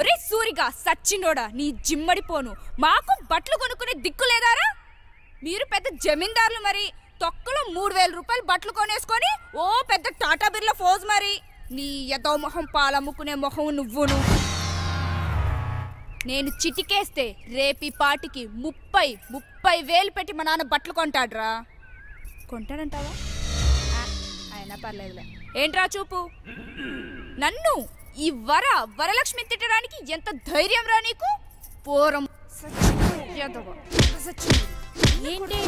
ఒరే సూరిగా సచ్చినోడా నీ జిమ్మడిపోను మాకు బట్టలు కొనుక్కునే దిక్కు లేదారా? మీరు పెద్ద జమీందారులు మరి. తొక్కలో మూడు వేల రూపాయలు బట్టలు కొనేసుకొని ఓ పెద్ద టాటా బిర్ల ఫోజ్ మరి. నీ ఎదో మొహం పాలమ్ముకునే మొహం నువ్వును. నేను చిటికేస్తే రేపి పాటికి ముప్పై ముప్పై వేలు పెట్టి మా నాన్న బట్టలు కొంటాడ్రా. కొంటాడంటావా? అయినా పర్లేదులే. ఏంట్రా చూపు? నన్ను? ఈ వర వరలక్ష్మి తిట్టడానికి ఎంత ధైర్యం రా నీకు? పోరం. ఏంటి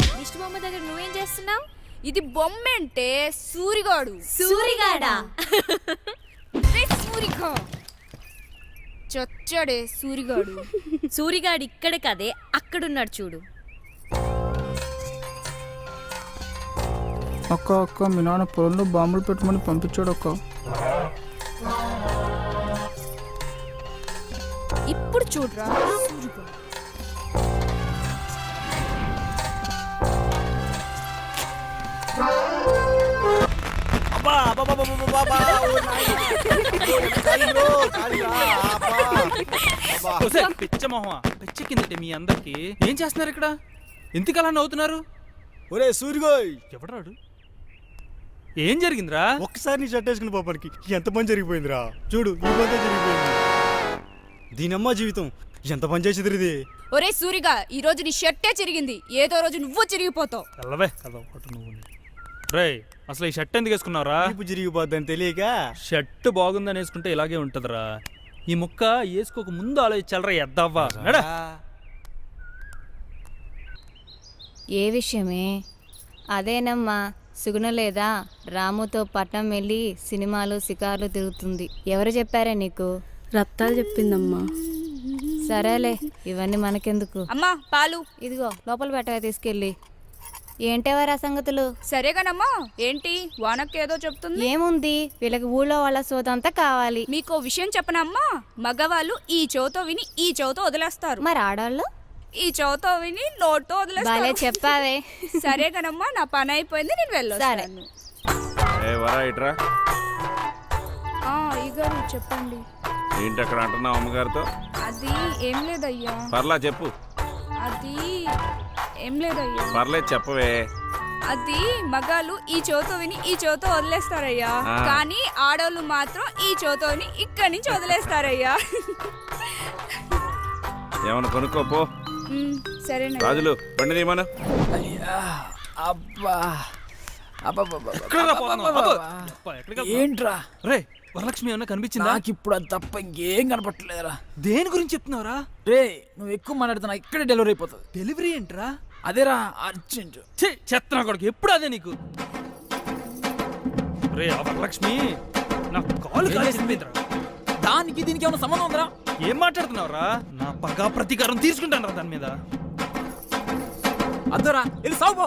దగ్గర నువ్వేం చేస్తున్నావు? ఇది బొమ్మెంటే సూరిగాడు. సూరిగాడా? రే సూరిగా. చొచ్చాడే సూరిగాడు. సూరిగాడు ఇక్కడ కదే అక్కడున్నాడు చూడు. అక్క అక్క మీ నాన్న పొలంలో బాంబులు పెట్టమని పంపించాడు అక్క అబ్బా. ఒసే, పిచ్చ మొహమా పిచ్చెక్కిందట మీ అందరికి ఏం చేస్తున్నారు ఇక్కడ? ఎందుకు అలా నవ్వుతున్నారు? ఒరే సూరిగోయ్! ఎవడరాడు? ఏం జరిగిందిరా? ఒక్కసారి నీ షర్ట్ వేసుకుని పాపడికి ఎంత పని జరిగిపోయిందిరా? చూడు ఈ పని జరిగిపోయింది. దీనమ్మ జీవితం. ఎంత పని చేసేది ఇది? ఒరే సూరిగా ఈ రోజు నీ షర్టే చిరిగింది. ఏదో రోజు నువ్వు చిరిగిపోతావు. తెల్లవే కదా ఒకటి నువ్వు. రే అసలు ఈ షర్ట్ ఎందుకు వేసుకున్నావురా? ఇప్పుడు జరిగిపోద్దని తెలియక. షర్ట్ బాగుందని వేసుకుంటే ఇలాగే ఉంటదిరా. ఈ ముక్క వేసుకోక ముందు ఆలోచించాలరా ఎద్దవ్వా నడా. ఏ విషయమే? అదేనమ్మా సుగుణ లేదా రాముతో పట్నం వెళ్ళి సినిమాలు షికార్లు తిరుగుతుంది. ఎవరు చెప్పారే నీకు? రత్తాలు చెప్పిందమ్మా. సరేలే ఇవన్నీ మనకెందుకు? అమ్మా పాలు. ఇదిగో లోపల పెట్టగా తీసుకెళ్ళి. ఏంటేవారా సంగతులు? సరేగానమ్మా ఏంటి? వానక్క ఏదో చెప్తుంది. ఏముంది? వీళ్ళకి ఊళ్ళో వాళ్ళ సోదంతా కావాలి. మీకు ఓ విషయం చెప్పనమ్మా మగవాళ్ళు ఈ చెవుతో విని ఈ చెవుతో వదిలేస్తారు. మరి ఆడవాళ్ళు? ఈ చెవుతో విని నోట్తో బాలే వదిలేస్తారు చెప్పావే. సరేగానమ్మా నా పని అయిపోయింది నేను వెళ్ళొస్తాను. ఏ వరా ఇట్రా. ఆ ఇగారు చెప్పండి. ఏంటి అక్కడ అంటున్నావు అమ్మగారితో? అది ఏం లేదయ్యా. పర్లా చెప్పు. అది ఏం లేదయ్యా. పర్లేదు చెప్పవే. అది మగాళ్ళు ఈ చెవుతో విని ఈ చెవుతో వదిలేస్తారయ్యా. ఆ. కానీ ఆడవాళ్ళు మాత్రం ఈ చెవుతో విని ఇక్కడి నుంచి వదిలేస్తారయ్యా. ఏమైనా కొనుక్కోపో ఉమ్, సరేనయ్యా. రాజులు బండి తీయమను. అబ్బా? అబ్బో. ఏంట్రా? రే వరలక్ష్మి ఏమన్నా కనిపించిందా? నాకు ఇప్పుడు అది తప్ప ఇంకేం కనపట్లేదురా దేని గురించి చెప్తున్నావురా? రే నువ్వు ఎక్కువ మాట్లాడుతున్నా ఇక్కడే డెలివరీ అయిపోతుంది. డెలివరీ ఏంట్రా? అదేరా అర్జెంట్ ఛీ, చెత్త కొడుకు ఎప్పుడు అదే నీకు? రే ఆ వరలక్ష్మి నా కాలు? కాల్చిందిరా. దానికి దీనికి ఏమైనా సంబంధం ఉందిరా? ఏం మాట్లాడుతున్నావురా? నా పగా ప్రతీకారం తీసుకుంటాను దాని మీద. అద్దరా వెళ్ళి సాగుపో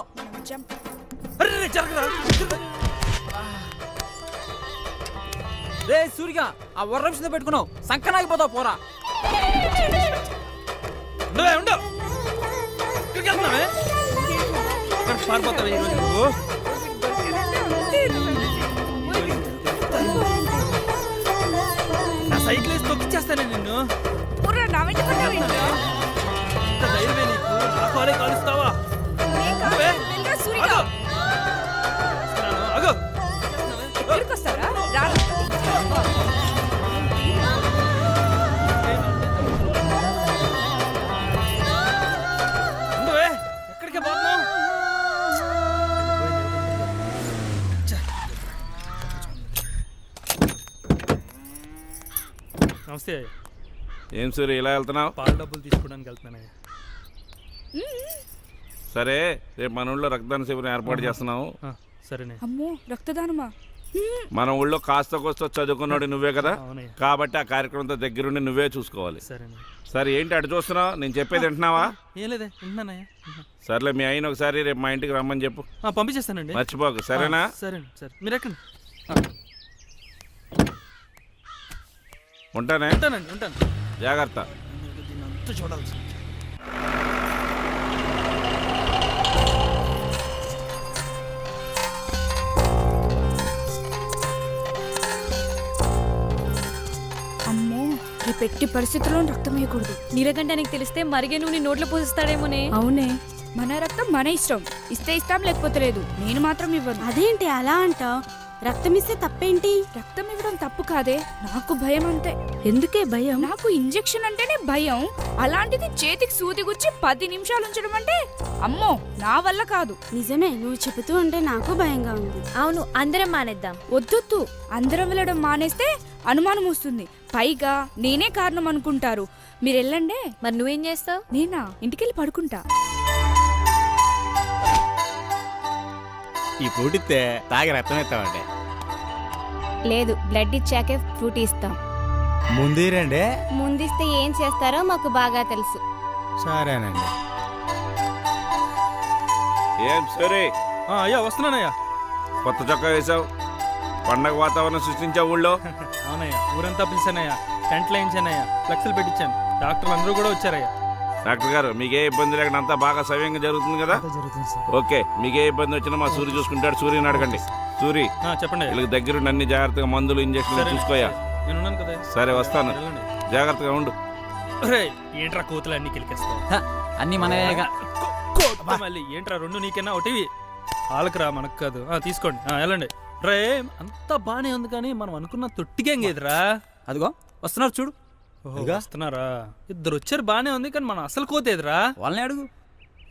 అరే రే, జరగరా? రే సూరిగా ఆ వర్రక్షణ పెట్టుకున్నావు సంకనాగిపోతావు పోరా ఉండవే ఉండు ఇక్కడికి వెళ్తున్నావే ఇక్కడ పారిపోతావే ఈరోజు నువ్వు నా సైకిల్ వేసి తొక్కిచ్చేస్తానే నిన్ను ఊర్రా, నా వెంట పడ్డావేంట్రా? ఇంత ధైర్యమే నీకు నా కాలే కాలుస్తావా? వెళ్ళరా సూరిగా. ఆగు. నమస్తే. ఏం సూరి ఇలా వెళ్తున్నావు? పాల డబ్బులు తీసుకోవడానికి వెళ్తున్నానయ్యా సరే రేపు మన ఊళ్ళో రక్తదాన శిబిరం ఏర్పాటు చేస్తున్నావు. ఆ, సరేనే. అమ్మో రక్తదానమా? మన ఊళ్ళో కాస్త కోస్త చదువుకున్నాడు నువ్వే కదా? అవునయ్య. కాబట్టి ఆ కార్యక్రమంతో దగ్గరుండి నువ్వే చూసుకోవాలి. సరేనే. సరే ఏంటి అటు చూస్తున్నావు? నేను చెప్పేది వింటున్నావా? ఏం లేదే వింటున్నానయ్యా. వింటున్నా. సర్లే మీ అయిన ఒకసారి రేపు మా ఇంటికి రమ్మని చెప్పు. ఆ, పంపించేస్తానండి. మర్చిపోకు సరేనా? సరే సరే. మీరు ఎక్కండి ఆ, ఉంటానే? ఉంటానండి ఉంటాను. జాగ్రత్త. దీన్ని అంతా చూడాల్సి అమ్మో ఈ పెట్టి పరిస్థితుల్లో రక్తం వేయకూడదు. నీలకంఠానికి తెలిస్తే మరిగే నువ్వు నీ నోట్లో పోసిస్తాడేమోనే. అవునే. మన రక్తం మన ఇష్టం. ఇస్తే ఇస్తాం లేకపోతే లేదు. నేను మాత్రం ఇవ్వను. అదేంటి అలా అంటావు? రక్తం ఇస్తే తప్పేంటి? రక్తం ఇవ్వడం తప్పు కాదే. నాకు భయం అంతే. ఎందుకే భయం? నాకు ఇంజెక్షన్ అంటేనే భయం. అలాంటిది చేతికి సూది గుచ్చి పది నిమిషాలు ఉంచడం అంటే అమ్మో నా వల్ల కాదు. నిజమే నువ్వు చెబుతూ ఉంటే నాకు భయంగా ఉంది. అవును అందరం మానేద్దాం. వద్దొద్దు. అందరం వెళ్ళడం మానేస్తే అనుమానం వస్తుంది. పైగా నేనే కారణం అనుకుంటారు. మీరు వెళ్ళండే. మరి నువ్వేం చేస్తావు? నేనా? ఇంటికెళ్ళి పడుకుంటా. ఈ పూటిస్తే తాగి రక్తం ఎత్తామండి లేదు బ్లడ్ ఇచ్చాకే ఫ్రూట్ ఇస్తాం. ముందీరండి. ముందిస్తే ఏం చేస్తారో మాకు బాగా తెలుసు. సరేనండి. ఏం సరే? ఆ, అయ్యా వస్తున్నానయ్యా. కొత్త చొక్కా వేసావు పండగ వాతావరణం సృష్టించావు ఊళ్ళో. అవునయ్యా ఊరంతా పిలిచానయ్యా. టెంట్లు వేయించానయ్యా. ఫ్లెక్స్లు పెట్టించాను. డాక్టర్లు అందరూ కూడా వచ్చారయ్యా. డాక్టర్ గారు మీకే ఇబ్బంది లేకుండా అంతా బాగా సవ్యంగా జరుగుతుంది కదా? ఓకే మీకే ఇబ్బంది వచ్చినా మా సూర్య చూసుకుంటాడు సూర్యని అడగండి. సూరి ఆ, చెప్పండి. వీళ్ళకి దగ్గరుండి అన్ని జాగ్రత్తగా మందులు ఇంజక్షన్లు. చూసుకోయా? నేను ఉన్నాను కదా. సరే వస్తాను. వెళ్ళండి. జాగ్రత్తగా ఉండు. ఏంట్రా కోతులు అన్ని కిలికేస్తావు? అన్నీ మనవేగా మళ్ళీ. ఏంట్రా రెండు నీకన్నా ఒకటివి? వాళ్ళకిరా మనకు కాదు. ఆ, తీసుకోండి. ఆ, వెళ్ళండి. రే అంతా బానే ఉంది కానీ మనం అనుకున్న తొట్టిగేం లేదురా. అదిగో వస్తున్నారు చూడు. వస్తున్నారా? ఇద్దరు వచ్చారు బానే ఉంది కానీ మనం అసలు కోతేదిరా? వాళ్ళని అడుగు.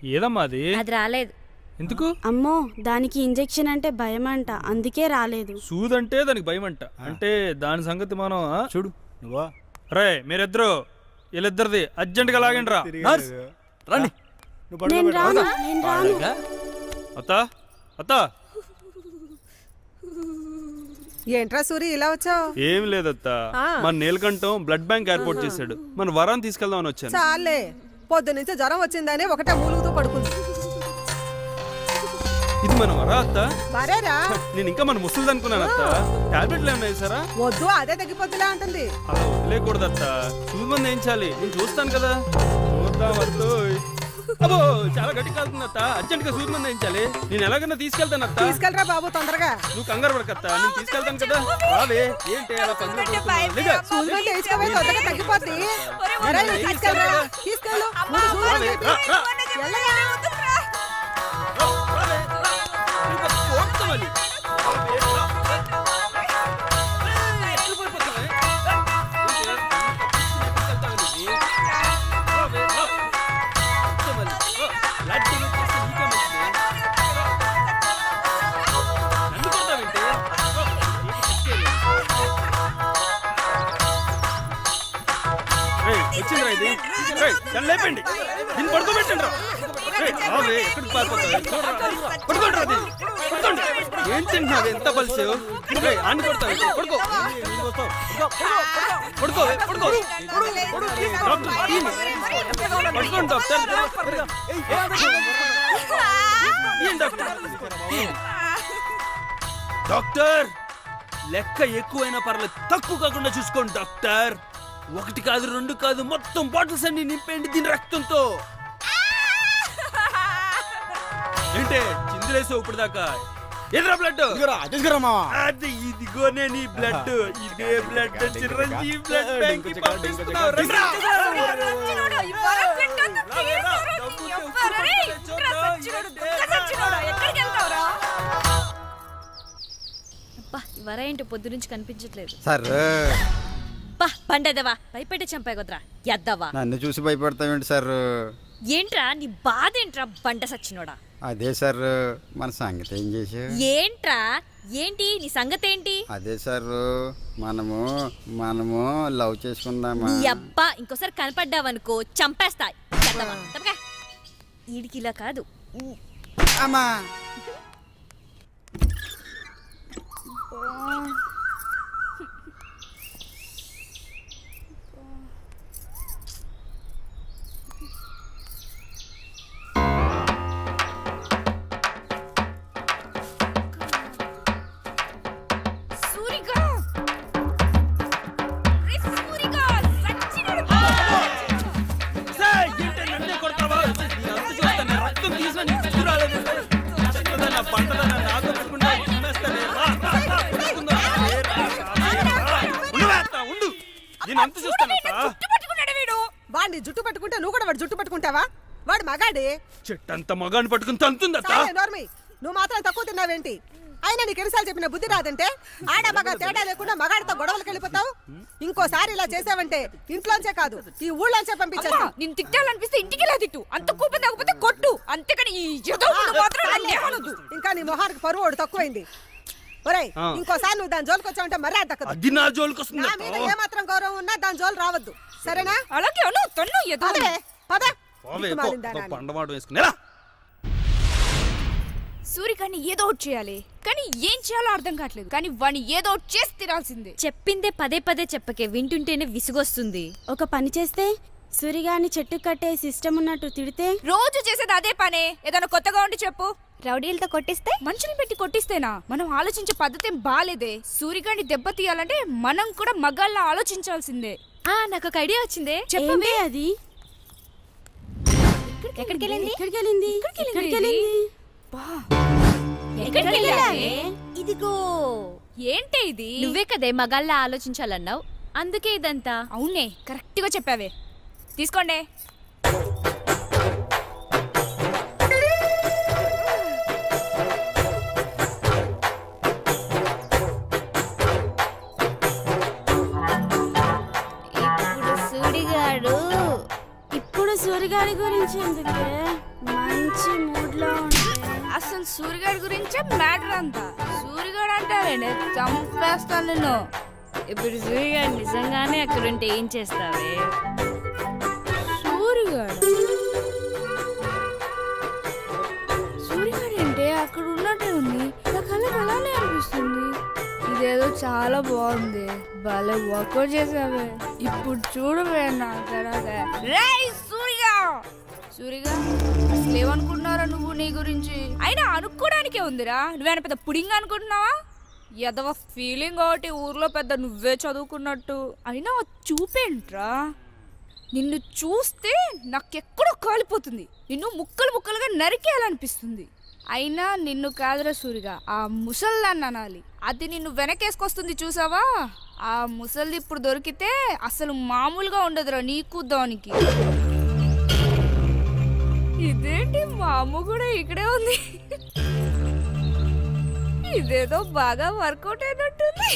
ఏదమ్మా అది? అది రాలేదు. ఎందుకు? అమ్మో దానికి ఇంజెక్షన్ అంటే భయం అంట అందుకే రాలేదు. సూదంటే దానికి భయం అంట అంటే దాని సంగతి మనం ఆ? చూడు నువ్వా రే. మీరిద్దరు వీళ్ళిద్దరిది అర్జెంటుగా లాగండి రా నర్స్! రండి. నువ్వు పడుకో నేను బిడ్డ. రాను నేను రాను. వాళ్ళగా? అత్త అత్త. ఏంట్రా సూరి ఇలా వచ్చావు? ఏం లేదత్త. మన నీలకంఠం బ్లడ్ బ్యాంక్ ఏర్పాటు చేశాడు. మన వరాన్ని తీసుకెళ్దామని వచ్చాను. చాలే పొద్దు నుంచి జ్వరం వచ్చిందని ఒకటే మూలుగుతూ పడుకుంది. ఇది మన వరా అత్త మరేరా నేను ఇంకా మన ముసలిది అనుకున్నాను అత్త టాబ్లెట్లు ఏమన్నా వేసారా వద్దు అదే తగ్గిపోద్దులా అంటుంది అలా వదిలేయకూడదు అత్త చూసి మంది వేయించాలి నేను చూస్తాను కదా చూద్దాం వద్దు అబ్బో చాలా గట్టి కాలుతుంది అత్త అర్జెంట్గా సూది మంది వేయించాలి నేను ఎలాగైనా తీసుకెళ్తాను అత్త తీసుకెళ్ళరా బాబు తొందరగా నువ్వు కంగారు పడకత్త నేను తీసుకెళ్తాను కదా రావే ఏంటి అలా పందులు వేసుకోవాలి తొందరగా తీసుకెళ్ళరా తీసుకెళ్ళు ఏయ్, వచ్చిందిరా ఇది. దాన్ని లేపండి దీన్ని పడుకోబెట్టండి రా. ఎక్కడికి పడుకోండి రా దీన్ని. ఏం తింటున్నావు? ఎంత పలిసి? ఆని కొడతావు. పడుకో. పడుకో పడుకో. పడుకోండి డాక్టర్. ఏం డాక్టర్? లెక్క ఎక్కువైనా పర్లేదు. తక్కువ కాకుండా చూసుకోండి డాక్టర్. ఒకటి కాదు రెండు కాదు మొత్తం బాటిల్స్ అన్ని నింపేయండి దీని రక్తంతో. ఏంటే చిందులేసావు ఇప్పుడు దాకా ఎదురా బ్లడ్ తీసుకురా, తీసుకురా మావా. అది ఇదిగోనే నీ బ్లడ్ ఇదే బ్లడ్ చిరంజీవి బ్లడ్ బ్యాంక్కి పంపిస్తున్నావు. రండ్రా. రావేరా? డబ్బుతో చూద్దాం. అబ్బా ఈ వర ఏంటి పొద్దు నుంచి కనిపించట్లేదు సార్ బా పండదవా భయపెట్టి చంపాయి కుదరా ఎద్దవా నన్ను చూసి భయపడతావేంటి సార్ ఏంట్రా నీ బాధ ఏంట్రా బండ సచ్చినోడా అదే సార్ మన సంగతి ఏం చేసా ఏంట్రా? ఏంటి? నీ సంగతి ఏంటి అదే సార్ మనము మనము లవ్ చేసుకుందామా? నీ అబ్బా ఇంకోసారి కనపడ్డావనుకో చంపేస్తా. ఈడికి ఇలా కాదు. అమ్మా! అంత చూస్తాను అత్త. జుట్టు పట్టుకున్నాడు వీడు. వాడిని జుట్టు పట్టుకుంటే నువ్వు కూడా వాడు జుట్టు పట్టుకుంటావా? వాడు మగాడి. చెట్టంత మగాన్ని పట్టుకుని తంతుంది అత్త చాలే నోర్మి నువ్వు మాత్రం తక్కువ తిన్నావేంటి? అయినా నీకు ఎన్నిసార్లు చెప్పిన బుద్ధి రాదంటే? ఆడ మగ తేడా లేకుండా మగాడితో గొడవలకు వెళ్ళిపోతావు? ఇంకోసారి ఇలా చేసావంటే ఇంట్లోంచే కాదు ఈ ఊళ్ళోంచే పంపించేస్తా. నిన్ను తిట్టాలనిపిస్తే ఇంటికి ఇలా తిట్టు. అంత కోపం తగ్గకపోతే కొట్టు. అంతేకాని ఈ ఏదో మాత్రం నన్ను ఏమనొద్దు. ఇంకా నీ మొహానికి పరువు ఒకటి తక్కువైంది. ఒరేయ్. ఇంకోసారి నువ్వు దాని జోలికి వచ్చావంటే మర్యాద దక్కదు అది నా జోలికి వస్తుంది. నా. మీద ఏమాత్రం గౌరవం ఉన్నా దాని జోలు రావద్దు. సరేనా? అలాగే అను తన్ను ఎదురు పదవే పద? సూర్యకాన్ని ఏదో ఒకటి చేయాలి. కానీ ఏం చేయాలో అర్థం కావట్లేదు. కానీ వాడిని ఏదో ఒకటి చేసి తినాల్సిందే చెప్పిందే పదే పదే చెప్పకే వింటుంటేనే విసుగొస్తుంది. ఒక పని చేస్తే సూరిగాని చెట్టు కట్టే సిస్టమ్ ఉన్నట్టు తిడితే? రోజు చేసేది అదే పనే. ఏదైనా కొత్తగా ఉండి చెప్పు. రౌడీలతో కొట్టిస్తే? మనుషులు పెట్టి కొట్టిస్తేనా? మనం ఆలోచించే పద్ధతి ఏం బాలేదే. సూర్యగాన్ని దెబ్బ తీయాలంటే మనం కూడా మగాళ్ళ ఆలోచించాల్సిందే. ఆ నాకు ఒక ఐడియా వచ్చిందే. చెప్పండి అది? ఎక్కడికి వెళ్ళింది? ఎక్కడికి వెళ్ళింది? ఎక్కడికి ఎక్కడికి వెళ్ళింది? వెళ్ళింది బా, ఎక్కడికి వెళ్ళావే? ఇదిగో. ఏంటే ఇది? నువ్వే కదే మగాళ్ళ ఆలోచించాలన్నావు. అందుకే ఇదంతా. అవునే కరెక్ట్గా చెప్పావే. తీసుకోండి. సూరిగాడి గురించి ఎందుకే? మంచి మూడ్లో ఉంటే. అసలు సూర్యగాడి గురించే మ్యాటర్ అంతా. సూర్యగాడు అంటారండి చంపేస్తాను నిన్ను. ఇప్పుడు సూర్యగాడు నిజంగానే అక్కడుంటే ఏం చేస్తావే? సూర్యగాడు సూర్యగాడు అంటే అక్కడ ఉన్నట్టే ఉంది. నా కళ్ళకి అలానే అనిపిస్తుంది. ఇదేదో చాలా బాగుంది. భలే వర్కౌట్ చేసావే. ఇప్పుడు చూడవే నా సూర్య సూరిగా? అసలు ఏమనుకుంటున్నారా నువ్వు నీ గురించి? అయినా అనుకోవడానికే ఉందిరా. నువ్వేనా పెద్ద పుడింగ్ అనుకుంటున్నావా? ఎదవ ఫీలింగ్ ఒకటి ఊర్లో పెద్ద నువ్వే చదువుకున్నట్టు. అయినా చూపేంట్రా నిన్ను చూస్తే నాకెక్కడో కాలిపోతుంది. నిన్ను ముక్కలు ముక్కలుగా నరికేయాలనిపిస్తుంది. అయినా నిన్ను కాదురా సూరిగా ఆ ముసల్దాన్ని అనాలి. అది నిన్ను వెనకేసుకొస్తుంది చూసావా? ఆ ముసల్ది ఇప్పుడు దొరికితే అసలు మామూలుగా ఉండదురా నీకు దానికి. ఇదేంటి? మా అమ్మ కూడా ఇక్కడే ఉంది. ఇదేదో బాగా వర్కౌట్ అయినట్టుంది.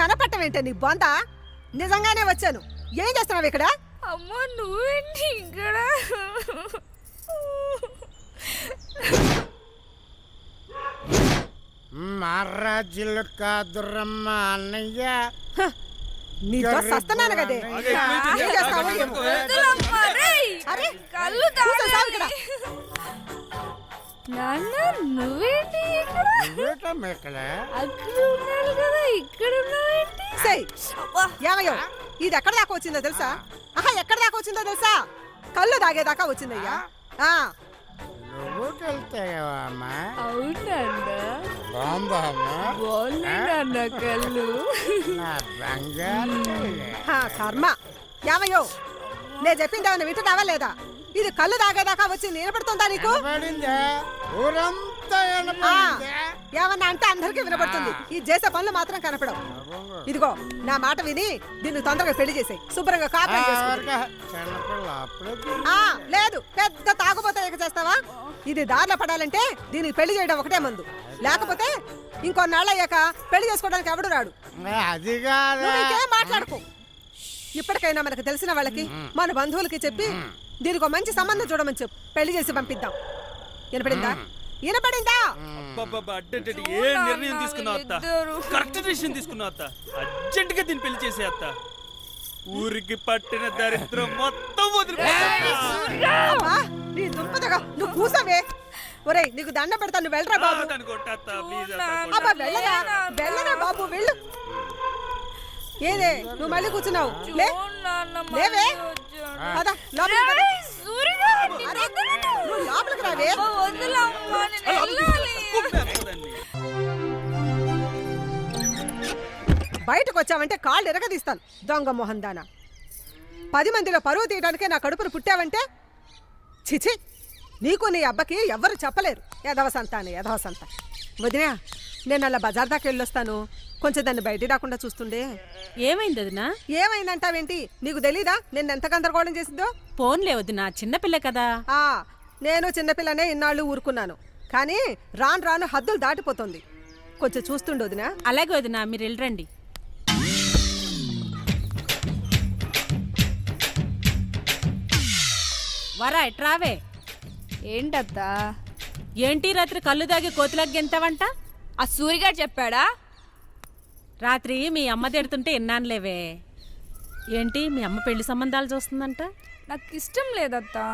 కనపట్టమేంటే నీ బొంద నిజంగానే వచ్చాను. ఏం చేస్తున్నావు ఇక్కడ? అమ్మ నువ్వేంటి ఇక్కడ? మహారాజులు కాదురమ్మ అన్నయ్య. నీతో సస్తున్నాను కదే. ఇక్కడ. నాన్న నువ్వేంటి ఇది ఎక్కడ దాకా వచ్చిందో తెలుసా? ఆహా ఎక్కడ దాకా వచ్చిందో తెలుసా? కళ్ళు దాగేదాకా వచ్చిందయ్యా. అవునండా. కళ్ళు. నా బంగారు హా, కర్మ. ఏమయ్యో నేను చెప్పింది ఏమైనా వింటున్నావా లేదా? ఇది కళ్ళు దాగేదాకా వచ్చింది వినపడుతుందా నీకు? వినపడిందా? ఊరంతా ఆ, ఏమన్నా అంటే అందరికీ వినపడుతుంది. ఈ చేసే పనులు మాత్రం కనపడవు. ఇదిగో నా మాట విని దీన్ని తొందరగా పెళ్ళి చేసేయ్. శుభ్రంగా కాపురం చేసుకో. చిన్నపిల్ల అప్పుడే తిరిగి ఆ లేదు. పెద్ద తాగుబోతే ఎగ చేస్తావా? ఇది దారిలో పడాలంటే దీనికి పెళ్ళి చేయడం ఒకటే మందు. లేకపోతే ఇంకొన్నాళ్ళు అయ్యాక పెళ్ళి చేసుకోవడానికి ఎవడు రాడు? అది కాదు. నువ్వు ఇంకేం మాట్లాడుకో. ఇప్పటికైనా మనకు తెలిసిన వాళ్ళకి మన బంధువులకి చెప్పి దీనికి ఒక మంచి సంబంధం చూడమని చెప్పు. పెళ్ళి చేసి పంపిద్దాం. వినపడిందా? వినపడిందా? అబ్బబ్బబ్బా, అడ్డడ్డడ్డ, ఏ నిర్ణయం తీసుకున్నావు అత్త. కరెక్ట్ డిసిషన్ తీసుకున్నావు అత్త. అర్జెంట్గా దీన్ని పెళ్ళి చేసే అత్త. ఊరికి పట్టిన దరిద్రం మొత్తం నీ దుంపదగా నువ్వు కూసవే. ఒరేయ్ నీకు దండ పెడతా నువ్వు వెళ్ళరా బాబు. అబ్బా వెళ్ళరా వెళ్ళరా బాబు వెళ్ళు. ఏదే నువ్వు మళ్ళీ కూర్చున్నావు? లే. లేవే. పద, లోపలికి పద. బయటకు వచ్చావంటే కాళ్ళు ఎరగదీస్తాను దొంగ మొహన్ దానా పది మందిలో పరువు తీయడానికే నా కడుపును పుట్టావంటే? చిచి నీకు నీ అబ్బకి ఎవ్వరు చెప్పలేరు. యధవ సంత అని యధవ సంత వదినా నేను అలా బజార్ దాకా వెళ్ళొస్తాను. కొంచెం దాన్ని బయటికి రాకుండా చూస్తుండే. ఏమైంది వదినా? ఏమైందంటావేంటి? నీకు తెలీదా? నేను ఎంత గందరగోళం చేసిందో? ఫోన్లే వదినా చిన్నపిల్ల కదా. ఆ నేను చిన్నపిల్లనే ఇన్నాళ్ళు ఊరుకున్నాను. కానీ రాను రాను హద్దులు దాటిపోతుంది. కొంచెం చూస్తుండు వదినా. అలాగే వదినా మీరు వెళ్ళరండి. వరా ఎట్రావే ఏంటత్తా? ఏంటి రాత్రి కళ్ళు దాగి కోతులకి గెంతావంట? ఆ సూరిగాడు చెప్పాడా? రాత్రి మీ అమ్మ తిడుతుంటే విన్నానులేవే ఏంటి మీ అమ్మ పెళ్ళి సంబంధాలు చూస్తుందంట? నాకు ఇష్టం లేదత్తా.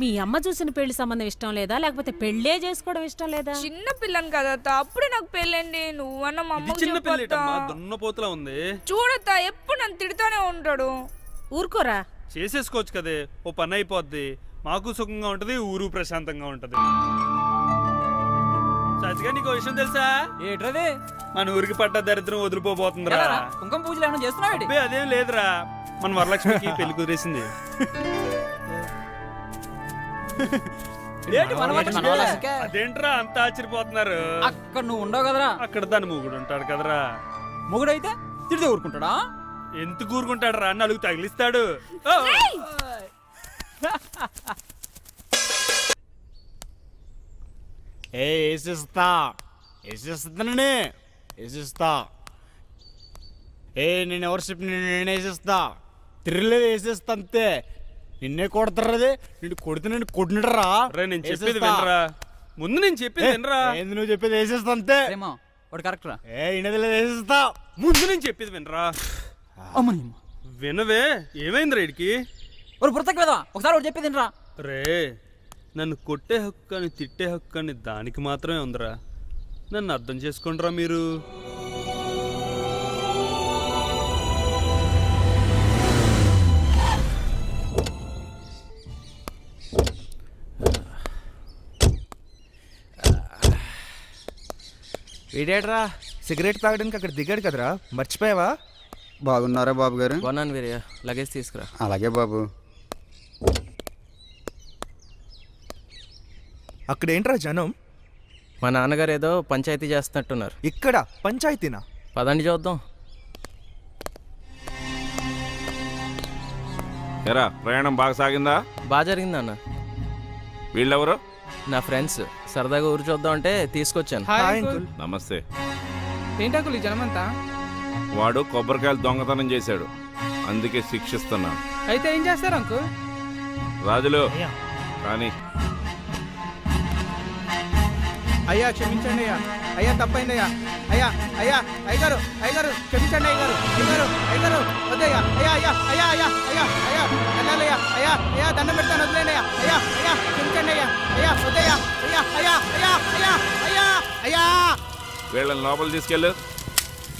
మీ అమ్మ చూసిన పెళ్ళి సంబంధం ఇష్టం లేదా? లేకపోతే పెళ్ళే చేసుకోవడం ఇష్టం లేదా? చిన్న పిల్లని కదత్తా. అప్పుడే నాకు పెళ్ళండి. నువ్వన్న మా చిన్న దున్నపోతులా ఉంది. చూడత్తా ఎప్పుడు నన్ను తిడుతూనే ఉంటాడు. ఊరుకోరా. చేసేసుకోవచ్చు కదే. ఓ పని అయిపోద్ది. మాకు సుఖంగా ఉంటది ఊరు ప్రశాంతంగా ఉంటది. సచ్చిగా నీకు విషయం తెలుసా? ఏట్రది? మన ఊరికి పడ్డ దరిద్రం వదిలిపోబోతుందిరా? కుంకుమ పూజలు ఏమైనా చేస్తున్నావు అదేం లేదురా. మన వరలక్ష్మికి పెళ్ళి కుదిరేసింది. అదేంట్రా అంత ఆశ్చర్యపోతున్నారు? అక్కడ నువ్వు ఉండవు కదరా. అక్కడ దాని మూగుడు ఉంటాడు కదరా. మొగుడైతే తిడితే ఊరుకుంటాడా? ఎంత కూరుకుంటాడు రా నలుగు తగిలిస్తాడు! ఏ వేసిస్తా వేసిస్తానని వేసిస్తా ఏ నేను ఎవరు చెప్పి నేను వేసిస్తా తిరగలేదు వేసేస్తా అంతే. నిన్నే కొడతారది నిన్ను కొడితే నేను కొట్టినరా రే నేను చెప్పేది వినరా? ముందు నేను చెప్పేది వినరా? ఏంది నువ్వు చెప్పేది వేసేస్తా అంతే. ఏమో వాడు కరెక్ట్ రా. ఏ ఇనది లేదు వేసేస్తా ముందు నేను చెప్పేది వినరా? అమ్మని వినవే ఏమైందిరా ఇడికి? ఒక పుస్తకం కదా ఒకసారి వాడు చెప్పేది రా రే నన్ను కొట్టే హక్కు అని తిట్టే హక్కు అని దానికి మాత్రమే ఉందిరా. నన్ను అర్థం చేసుకోండిరా మీరు. వీడేట్రా సిగరెట్ తాగడానికి అక్కడ దిగాడు కదరా మర్చిపోయావా? బాగున్నారా బాబు గారు? బాగున్నాను వీరయ్య. లగేజ్ తీసుకురా. అలాగే బాబు. అక్కడ ఏంట్రా జనం? మా నాన్నగారు ఏదో పంచాయతీ చేస్తున్నట్టున్నారు. ఇక్కడ పంచాయతీనా? పదండి చూద్దాం. ఎరా ప్రయాణం బాగా సాగిందా? బాగా జరిగింది అన్న వీళ్ళెవరు? నా ఫ్రెండ్స్. సరదాగా ఊరు చూద్దాం అంటే తీసుకొచ్చాను. Hi uncle. నమస్తే. ఏంటకులు ఈ జనమంతా? వాడు కొబ్బరికాయలు దొంగతనం చేశాడు అందుకే శిక్షిస్తున్నాను అయితే ఏం చేస్తారు అంకుల్ రాజులు కానీ అయ్యా క్షమించండి అయ్యా అయ్యా తప్పైంది అయ్యా అయ్యా అయ్యా అయ్యగారు అయ్యగారు క్షమించండి అయ్యగారు అయ్యగారు అయ్యగారు వద్దయ్యా అయ్యా అయ్యా అయ్యా అయ్యా అయ్యా అయ్యా వెళ్ళాలయ్యా అయ్యా అయ్యా దండం పెడతాను వదిలేండి అయ్యా అయ్యా అయ్యా క్షమించండి అయ్యా అయ్యా వద్దయ్యా అయ్యా అయ్యా అయ్యా అయ్యా అయ్యా అయ్యా వీళ్ళని లోపల తీసుకెళ్ళు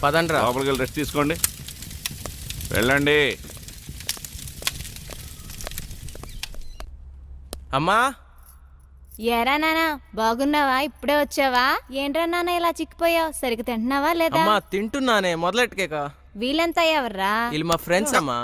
పదండి రా లోపలికి వెళ్ళి రెస్ట్ తీసుకోండి వెళ్ళండి అమ్మా ఎరా నానా బాగున్నావా ఇప్పుడే వచ్చావా ఏంట్రా నాన్న ఇలా చిక్కిపోయావు సరిగ్గా తింటున్నావా లేదా అమ్మా తింటున్నానే మొదలెట్టుకేక వీళ్ళంతా ఎవర్రా వీళ్ళు మా ఫ్రెండ్స్ అమ్మా